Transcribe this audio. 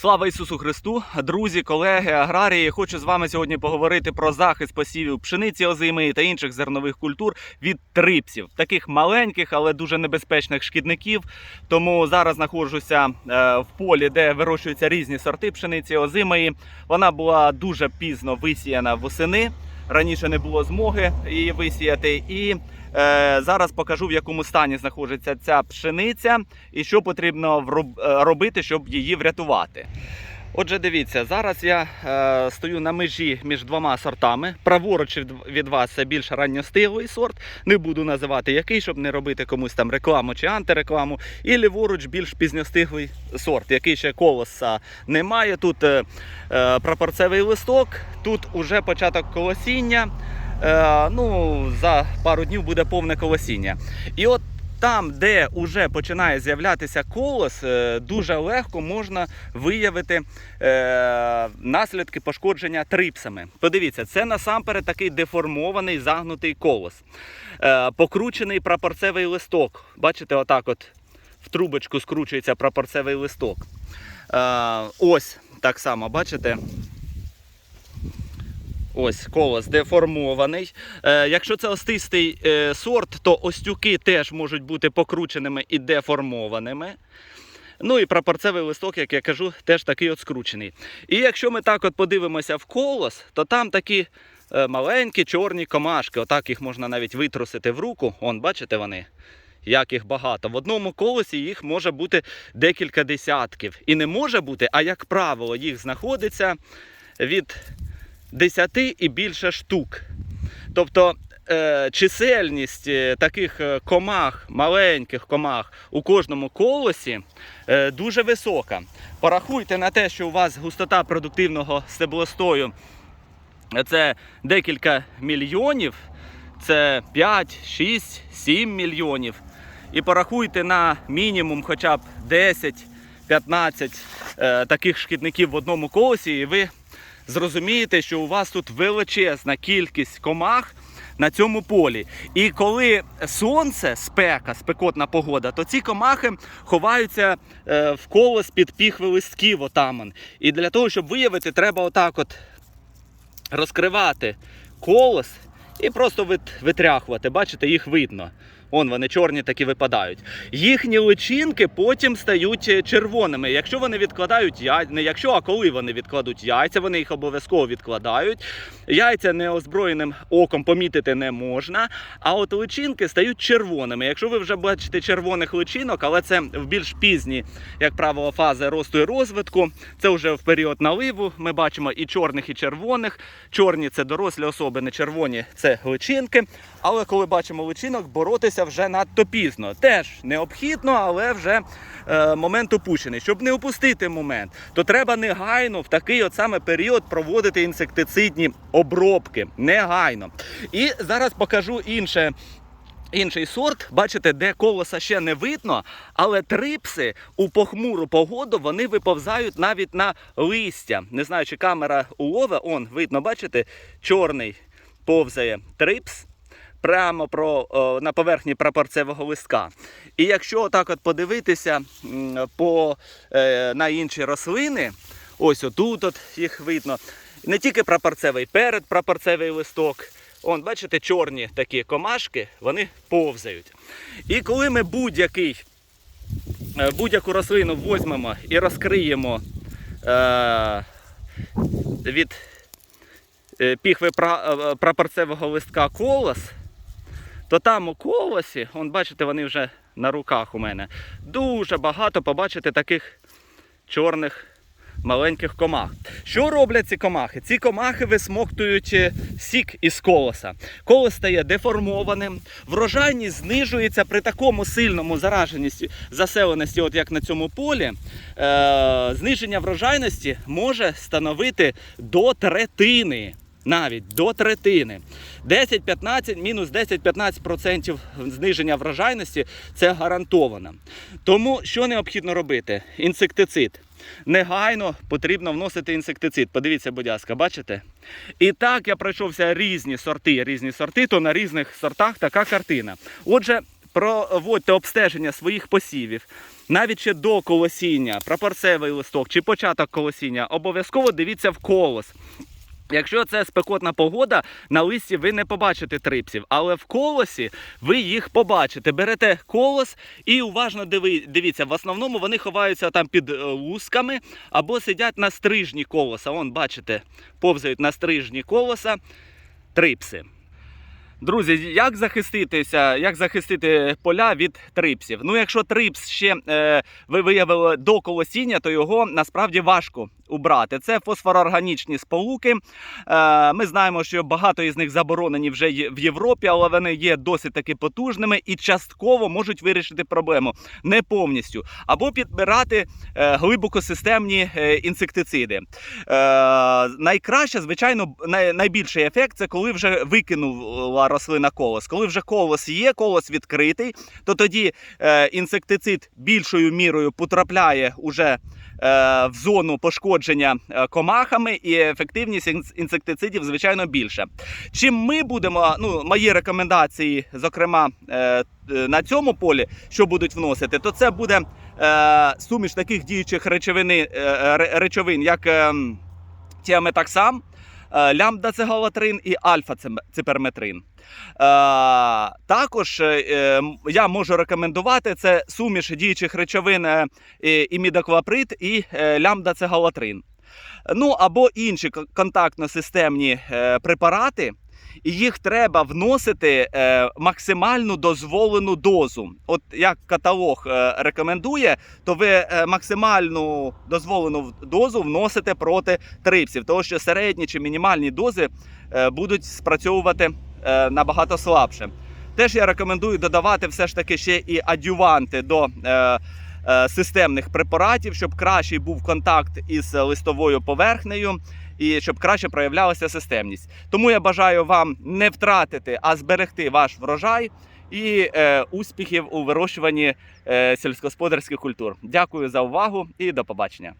Слава Ісусу Христу, друзі, колеги, аграрії. Хочу з вами сьогодні поговорити про захист посівів пшениці озими та інших зернових культур від трипсів, таких маленьких, але дуже небезпечних шкідників. Тому зараз знаходжуся е, в полі, де вирощуються різні сорти пшениці озимої. Вона була дуже пізно висіяна восени. Раніше не було змоги її висіяти. І е, зараз покажу, в якому стані знаходиться ця пшениця і що потрібно е, робити, щоб її врятувати. Отже, дивіться, зараз я е, стою на межі між двома сортами. Праворуч від, вас це більш ранньостиглий сорт. Не буду називати який, щоб не робити комусь там рекламу чи антирекламу. І ліворуч більш пізньостиглий сорт, який ще колоса немає. Тут е, е, прапорцевий листок, тут уже початок колосіння. Е, ну, за пару днів буде повне колосіння. І от там, де вже починає з'являтися колос, е, дуже легко можна виявити е, наслідки пошкодження трипсами. Подивіться, це насамперед такий деформований загнутий колос. Е, покручений прапорцевий листок. Бачите, отак от в трубочку скручується прапорцевий листок. Е, ось так само, бачите? Ось колос деформований. Е, якщо це остистий е, сорт, то остюки теж можуть бути покрученими і деформованими. Ну і прапорцевий листок, як я кажу, теж такий от скручений. І якщо ми так от подивимося в колос, то там такі е, маленькі чорні комашки. Отак їх можна навіть витрусити в руку. Он, бачите вони? Як їх багато. В одному колосі їх може бути декілька десятків. І не може бути, а як правило, їх знаходиться від 10 і більше штук. Тобто е, чисельність е, таких е, комах, маленьких комах у кожному колосі дуже висока. Порахуйте на те, що у вас густота продуктивного стеблостою це декілька мільйонів, це 5, 6, 7 мільйонів. І порахуйте на мінімум хоча б 10-15 е, таких шкідників в одному колосі, і ви зрозумієте, що у вас тут величезна кількість комах на цьому полі. І коли сонце, спека, спекотна погода, то ці комахи ховаються е, в колос під піхви листків отаман. І для того, щоб виявити, треба отак от розкривати колос і просто вит- витряхувати. Бачите, їх видно. Он вони чорні такі випадають. Їхні личинки потім стають е, червоними. Якщо вони відкладають яйця, не якщо, а коли вони відкладуть яйця, вони їх обов'язково відкладають. Яйця неозброєним оком помітити не можна. А от личинки стають червоними. Якщо ви вже бачите червоних личинок, але це в більш пізні, як правило, фази росту і розвитку. Це вже в період наливу. Ми бачимо і чорних, і червоних. Чорні це дорослі особи, не червоні це личинки. Але коли бачимо личинок, боротися вже надто пізно. Теж необхідно, але вже е, момент опущений. Щоб не опустити момент, то треба негайно в такий от саме період проводити інсектицидні обробки. Негайно. І зараз покажу інше. Інший сорт, бачите, де колоса ще не видно, але трипси у похмуру погоду вони виповзають навіть на листя. Не знаю, чи камера улове, он видно, бачите, чорний повзає трипс прямо про, на поверхні прапорцевого листка. І якщо отак от подивитися по, е, на інші рослини, ось отут от їх видно. Не тільки прапорцевий, перед прапорцевий листок. Он, бачите, чорні такі комашки, вони повзають. І коли ми будь-який, е, будь-яку рослину візьмемо і розкриємо е, від е, піхви пра- е, прапорцевого листка колос, то там у колосі, он, бачите, вони вже на руках у мене, дуже багато побачите таких чорних маленьких комах. Що роблять ці комахи? Ці комахи висмоктують е, сік із колоса. Колос стає деформованим, врожайність знижується при такому сильному зараженості заселеності, от як на цьому полі. Е, зниження врожайності може становити до третини. Навіть до третини. 10-15, мінус 10-15% зниження врожайності це гарантовано. Тому що необхідно робити? Інсектицид. Негайно потрібно вносити інсектицид. Подивіться, будь ласка, бачите? І так я пройшовся різні сорти, різні сорти, то на різних сортах така картина. Отже, проводьте обстеження своїх посівів. навіть ще до колосіння, прапорцевий листок чи початок колосіння, обов'язково дивіться в колос. Якщо це спекотна погода, на листі ви не побачите трипсів, але в колосі ви їх побачите. Берете колос і уважно диви, дивіться. В основному вони ховаються там під е, лусками або сидять на стрижні колоса. Вон, бачите, повзають на стрижні колоса трипси. Друзі, як захиститися, як захистити поля від трипсів? Ну, якщо трипс ще е, ви виявили до колосіння, то його насправді важко убрати. Це фосфороорганічні сполуки. Е, ми знаємо, що багато із них заборонені вже в Європі, але вони є досить таки потужними і частково можуть вирішити проблему не повністю, або підбирати е, глибокосистемні е, інсектициди. Найкраще, звичайно, найбільший ефект це коли вже викинула рослина колос. Коли вже колос є, колос відкритий, то тоді інсектицид більшою мірою потрапляє уже в зону пошкодження е, комахами, і ефективність інсектицидів, звичайно, більше. Чим ми будемо, ну, мої рекомендації, зокрема, е, е, на цьому полі, що будуть вносити, то це буде е, суміш таких діючих речовини, е, ре- речовин, як е, тіаметаксам, це лямбда-цегалатрин і альфа-циперметрин. Е, також е, я можу рекомендувати це суміш діючих речовин імідокваприт і- лямбда це галатрин. Ну або інші контактно-системні е, препарати, і їх треба вносити е, максимальну дозволену дозу. От як каталог е, рекомендує, то ви е, максимальну дозволену дозу вносите проти трипсів, тому що середні чи мінімальні дози е, будуть спрацьовувати е, набагато слабше. Теж я рекомендую додавати все ж таки ще і адюванти до е, е, системних препаратів, щоб кращий був контакт із листовою поверхнею і щоб краще проявлялася системність. Тому я бажаю вам не втратити, а зберегти ваш врожай і е, успіхів у вирощуванні е, сільськогосподарських культур. Дякую за увагу і до побачення.